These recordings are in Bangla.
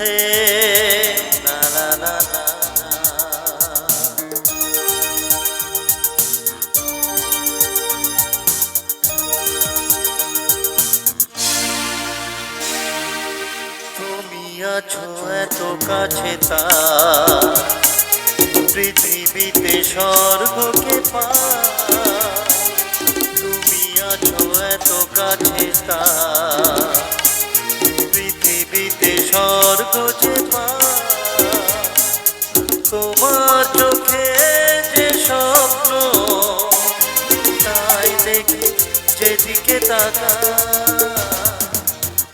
মধ্যে না না না না। তুমি আছো এত কাছে তা। পৃথিবীতে স্বর্গকে পা। তুমি আছো এত কাছে তা। স্বর্গ যে তোমার চোখে যে স্বপ্ন, তাই দেখি যেদিকে তাকা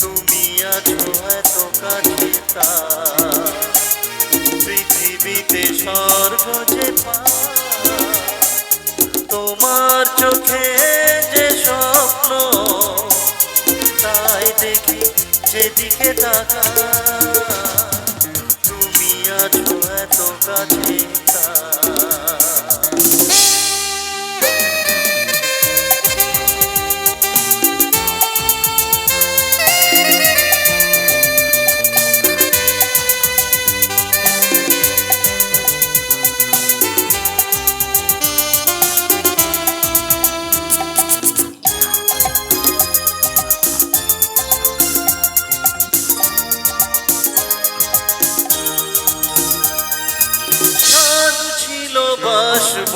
তুমি আছো এত কাছে তা, পৃথিবীতে স্বর্গ যে তোমার চোখে যে স্বপ্ন যেদিকে তাকা। তুমি আছো এত কাছে তা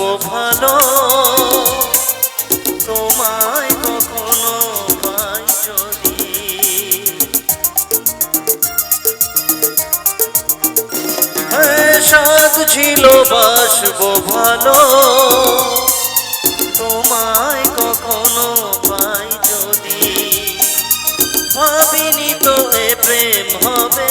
বাসবো ভালো। তোমায় কখনো পাই যদি। সাধ ছিল বাসবো ভালো। তোমায় কখনো পাই যদি। ভাবিনি তো প্রেম হবে।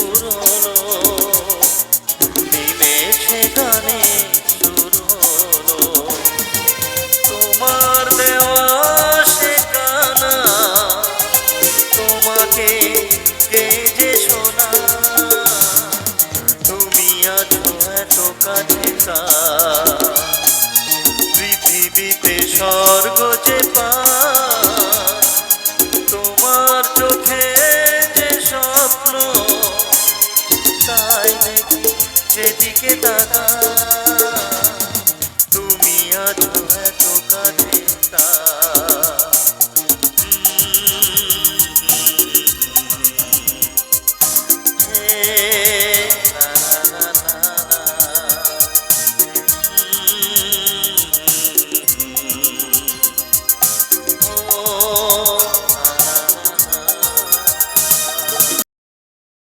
কাছে পৃথিবীতে স্বর্গ যে পা দাদা তুমি আছো